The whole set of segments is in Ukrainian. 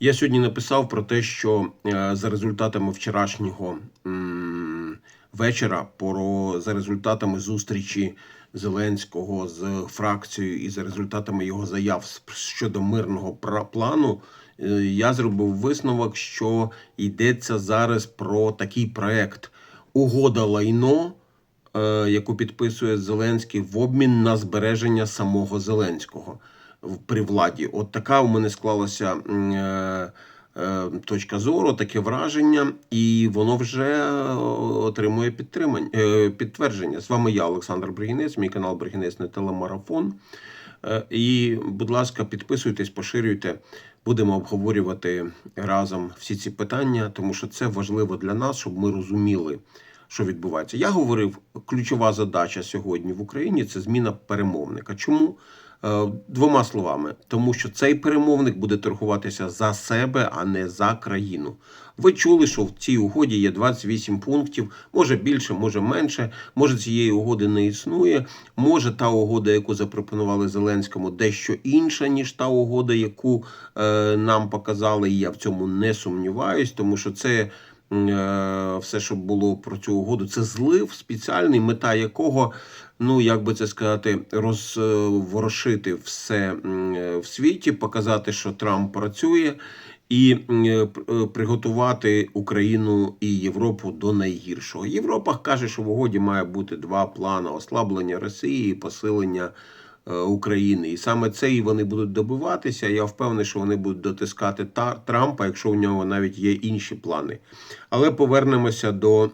Я сьогодні написав про те, що е, за результатами вчорашнього вечора, про за результатами зустрічі Зеленського з фракцією і за результатами його заяв щодо мирного плану, е, я зробив висновок, що йдеться зараз про такий проект угода лайно, е, яку підписує Зеленський в обмін на збереження самого Зеленського при владі. От така у мене склалася е, е, точка зору, таке враження, і воно вже е, отримує підтвердження. З вами я, Олександр Бригінець, мій канал Бригінець не телемарафон. І, будь ласка, підписуйтесь, поширюйте. Будемо обговорювати разом всі ці питання, тому що це важливо для нас, щоб ми розуміли, що відбувається. Я говорив, ключова задача сьогодні в Україні це зміна перемовника. Чому? Е, Двома словами, тому що цей перемовник буде торгуватися за себе, а не за країну. Ви чули, що в цій угоді є 28 пунктів, може більше, може менше. Може цієї угоди не існує. Може та угода, яку запропонували Зеленському, дещо інша, ніж та угода, яку е, нам показали. І я в цьому не сумніваюсь, тому що це все, що було про цю угоду, це злив спеціальний, мета якого, ну як би це сказати, розворошити все е, в світі, показати, що Трамп працює. І е, е, приготувати Україну і Європу до найгіршого. Європа каже, що в угоді має бути два плани: ослаблення Росії і посилення е, України. І саме це і вони будуть добиватися. Я впевнений, що вони будуть дотискати Трампа, якщо у нього навіть є інші плани. Але повернемося до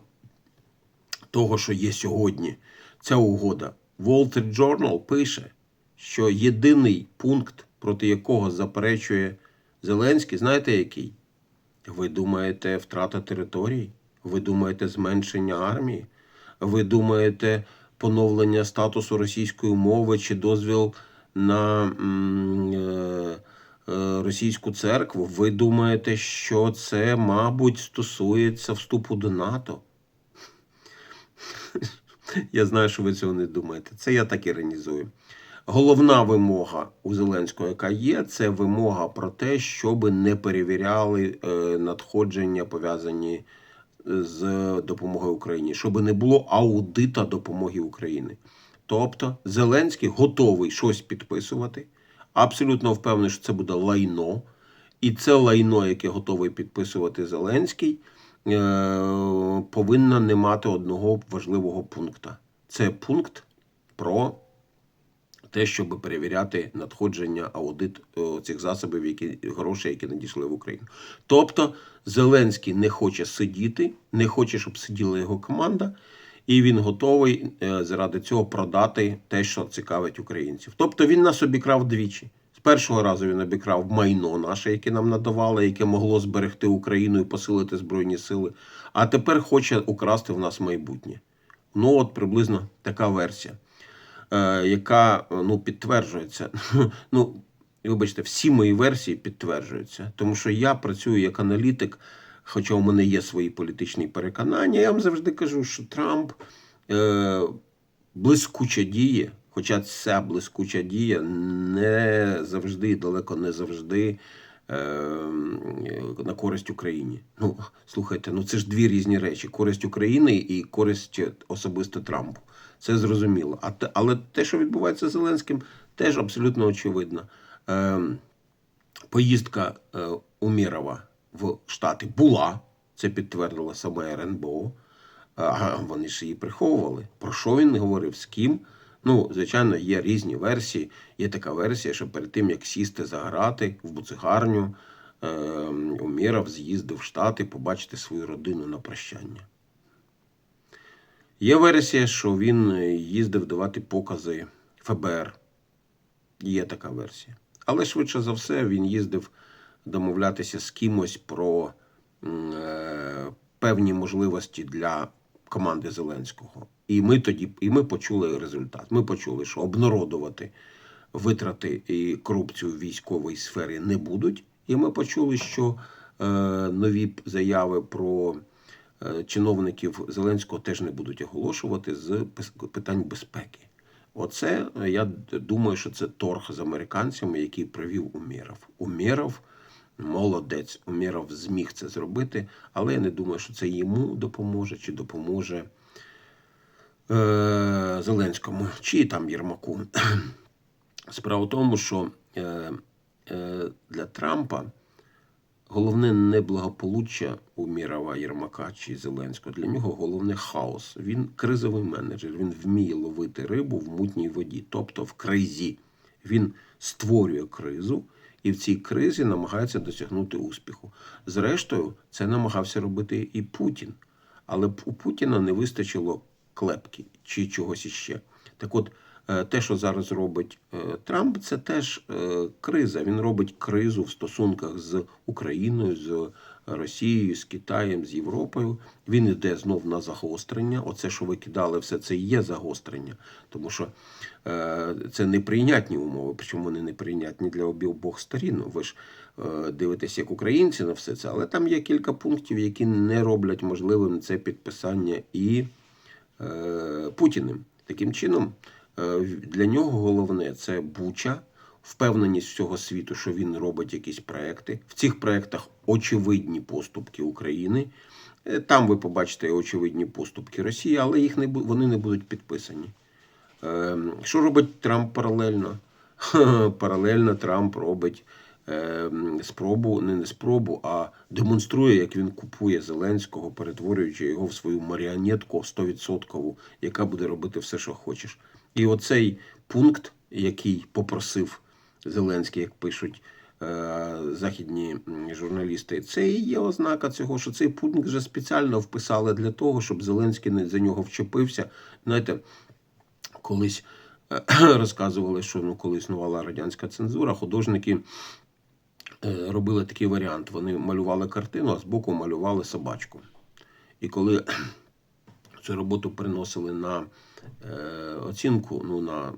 того, що є сьогодні. Ця угода. Wall Street Journal пише, що єдиний пункт, проти якого заперечує Зеленський, знаєте який? Ви думаєте втрата територій? Ви думаєте зменшення армії? Ви думаєте поновлення статусу російської мови чи дозвіл на е, е, російську церкву? Ви думаєте, що це, мабуть, стосується вступу до НАТО? Я знаю, що ви цього не думаєте. Це я так іронізую. Головна вимога у Зеленського, яка є, це вимога про те, щоб не перевіряли е, надходження, пов'язані з допомогою Україні, щоб не було аудита допомоги Україні. Тобто Зеленський готовий щось підписувати, абсолютно впевнений, що це буде лайно, і це лайно, яке готовий підписувати Зеленський, е, повинна не мати одного важливого пункту. Це пункт про те, щоб перевіряти надходження аудит е, цих засобів, які грошей, які надійшли в Україну. Тобто Зеленський не хоче сидіти, не хоче, щоб сиділа його команда, і він готовий е, заради цього продати те, що цікавить українців. Тобто він нас обікрав двічі. З першого разу він обікрав майно наше, яке нам надавали, яке могло зберегти Україну і посилити збройні сили. А тепер хоче украсти в нас майбутнє. Ну, от приблизно така версія яка е, ну, підтверджується. Ну, вибачте, всі мої версії підтверджуються, тому що я працюю як аналітик, хоча у мене є свої політичні переконання. Я вам завжди кажу, що Трамп е, блискуче діє, хоча ця блискуча дія не завжди далеко не завжди. Е, На користь Україні. Ну, слухайте, ну це ж дві різні речі: користь України і користь особисто Трампу. Це зрозуміло. А але те, що відбувається з Зеленським, теж абсолютно очевидно. Е, поїздка е, Умірова в Штати була, це підтвердила сама РНБО. А вони ж її приховували. Про що він говорив, з ким? Ну, звичайно, є різні версії. Є така версія, що перед тим, як сісти за грати в буцигарню, е, Уміров з'їздив в Штати побачити свою родину на прощання. Є версія, що він їздив давати покази ФБР. Є така версія. Але швидше за все він їздив домовлятися з кимось про е, певні можливості для команди Зеленського. І ми тоді і ми почули результат. Ми почули, що обнародувати витрати і корупцію в військовій сфері не будуть. І ми почули, що е, нові заяви про е, чиновників Зеленського теж не будуть оголошувати з питань безпеки. Оце я думаю, що це торг з американцями, який провів Умєров. Умєров Молодець. Умєров зміг це зробити, але я не думаю, що це йому допоможе чи допоможе е, Зеленському, чи там Єрмаку. Справа в тому, що е, е, для Трампа головне не благополуччя у Мірова Єрмака чи Зеленського. Для нього головне хаос. Він кризовий менеджер. Він вміє ловити рибу в мутній воді, тобто в кризі. Він створює кризу і в цій кризі намагається досягнути успіху. Зрештою, це намагався робити і Путін. Але у Путіна не вистачило клепки чи чогось іще. Так от, те, що зараз робить е, Трамп, це теж е, криза. Він робить кризу в стосунках з Україною, з Росією, з Китаєм, з Європою. Він йде знов на загострення. Оце, що ви кидали, все це є загострення, тому що е, це неприйнятні умови. Причому вони неприйнятні для обох сторін. Ви ж е, дивитесь, як українці на все це, але там є кілька пунктів, які не роблять можливим це підписання і е, Путіним. Таким чином, е, для нього головне це Буча, впевненість всього світу, що він робить якісь проекти. В цих проектах очевидні поступки України. Е, Там ви побачите очевидні поступки Росії, але їх не вони не будуть підписані. Е, Що робить Трамп паралельно? Паралельно Трамп робить е, спробу, не не спробу, а демонструє, як він купує Зеленського, перетворюючи його в свою маріонетку 100%, яка буде робити все, що хочеш. І оцей пункт, який попросив Зеленський, як пишуть е, західні журналісти, це і є ознака цього, що цей пункт вже спеціально вписали для того, щоб Зеленський не за нього вчепився. Знаєте, колись е, розказували, що ну, коли існувала радянська цензура, художники е, робили такий варіант. Вони малювали картину, а збоку малювали собачку. І коли цю роботу приносили на е, оцінку, ну, на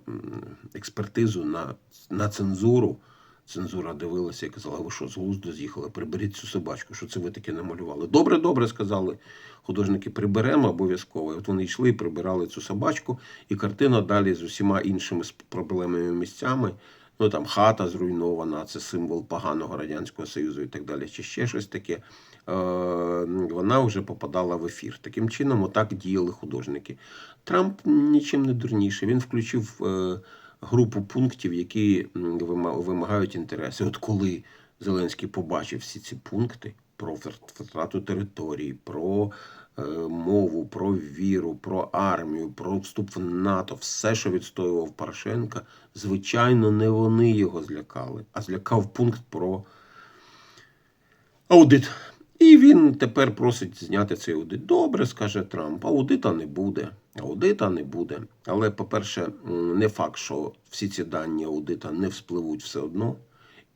експертизу, на, на цензуру, цензура дивилася і казала, ви що, з глузду з'їхали, приберіть цю собачку, що це ви таке намалювали. Добре, добре, сказали художники, приберемо обов'язково. І от вони йшли і прибирали цю собачку, і картина далі з усіма іншими проблемними місцями. Ну там хата зруйнована, це символ поганого Радянського Союзу і так далі, чи ще щось таке. Е, вона вже попадала в ефір. Таким чином, отак діяли художники. Трамп нічим не дурніше. Він включив е, групу пунктів, які вимагають інтереси. От коли Зеленський побачив всі ці пункти про втрату території, про мову, про віру, про армію, про вступ в НАТО, все, що відстоював Порошенка, звичайно, не вони його злякали, а злякав пункт про аудит. І він тепер просить зняти цей аудит. Добре, скаже Трамп, аудита не буде. Аудита не буде. Але, по-перше, не факт, що всі ці дані аудита не вспливуть все одно.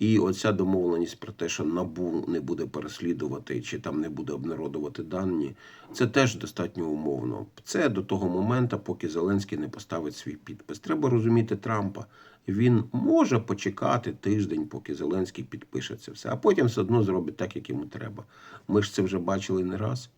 І оця домовленість про те, що НАБУ не буде переслідувати чи там не буде обнародувати дані, це теж достатньо умовно. Це до того моменту, поки Зеленський не поставить свій підпис. Треба розуміти Трампа. Він може почекати тиждень, поки Зеленський підпише це все, а потім все одно зробить так, як йому треба. Ми ж це вже бачили не раз.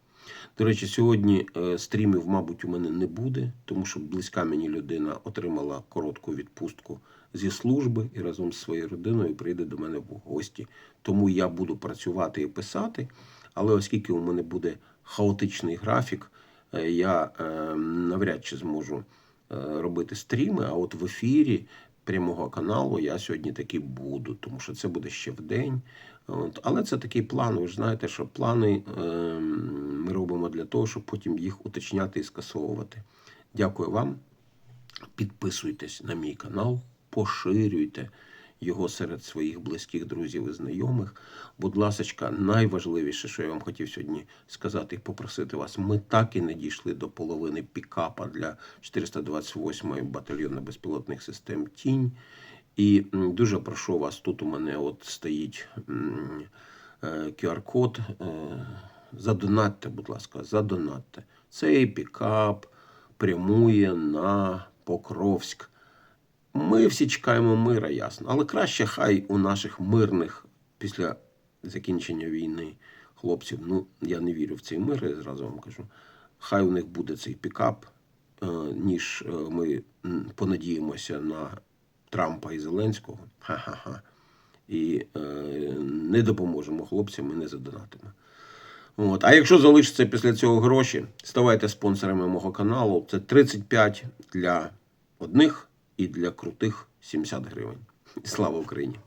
До речі, сьогодні е, стрімів, мабуть, у мене не буде, тому що близька мені людина отримала коротку відпустку зі служби і разом з своєю родиною прийде до мене в гості. Тому я буду працювати і писати. Але оскільки у мене буде хаотичний графік, е, я е, навряд чи зможу робити стріми, а от в ефірі прямого каналу я сьогодні таки буду, тому що це буде ще в день. От. Але це такий план. Ви ж знаєте, що плани е, ми робимо для того, щоб потім їх уточняти і скасовувати. Дякую вам. Підписуйтесь на мій канал, поширюйте його серед своїх близьких друзів і знайомих. Будь ласка, найважливіше, що я вам хотів сьогодні сказати і попросити вас, ми так і не дійшли до половини пікапа для 428-ї батальйону безпілотних систем Тінь. І дуже прошу вас, тут у мене от стоїть е, QR-код. е, Задонатьте, будь ласка, задонатьте. Цей пікап прямує на Покровськ. Ми всі чекаємо мира, ясно. Але краще хай у наших мирних після закінчення війни хлопців, ну я не вірю в цей мир, я зразу вам кажу. Хай у них буде цей пікап, е, ніж е, ми понадіємося на Трампа і Зеленського. Ха-ха-ха. і е, не допоможемо хлопцям і не задонатимо. От. А якщо залишиться після цього гроші, ставайте спонсорами мого каналу. Це 35 для одних і для крутих 70 гривень. Слава Україні!